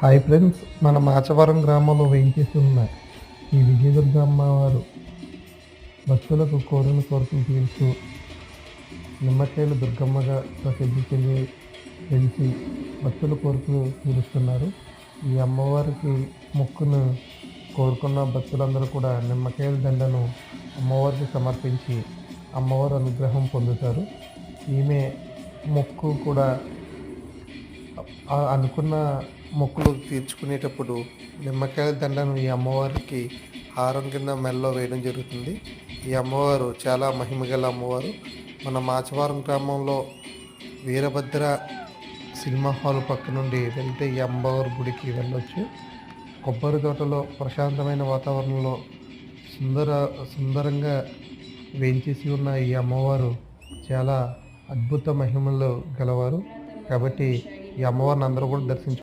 Hi friends మన మాచవరం గ్రామంలో వేయించేసి ఈ విజయదుర్గ అమ్మవారు భక్తులకు కోరిన కోరికలు తీర్చు నిమ్మకాయలు దుర్గమ్మగా ప్రసిద్ధి చెంది తెలిసి భక్తుల కోరికలు తీరుస్తున్నారు. ఈ అమ్మవారికి మొక్కును కోరుకున్న భక్తులందరూ కూడా నిమ్మకాయల దండను అమ్మవారికి సమర్పించి అమ్మవారు అనుగ్రహం పొందుతారు. ఈమె మొక్కు కూడా అనుకున్న మొక్కులు తీర్చుకునేటప్పుడు నిమ్మకాయల దండను ఈ అమ్మవారికి హారం కింద మెల్లలో వేయడం జరుగుతుంది. ఈ అమ్మవారు చాలా మహిమగల అమ్మవారు. మన మాచవరం గ్రామంలో వీరభద్ర సినిమా హాల్ పక్క నుండి వెళ్తే ఈ అమ్మవారి గుడికి వెళ్ళొచ్చు. కొబ్బరి తోటలో ప్రశాంతమైన వాతావరణంలో సుందర సుందరంగా వేంచేసి ఉన్న ఈ అమ్మవారు చాలా అద్భుత మహిమలు గలవారు. కాబట్టి ఈ అమ్మవారిని అందరూ కూడా దర్శించు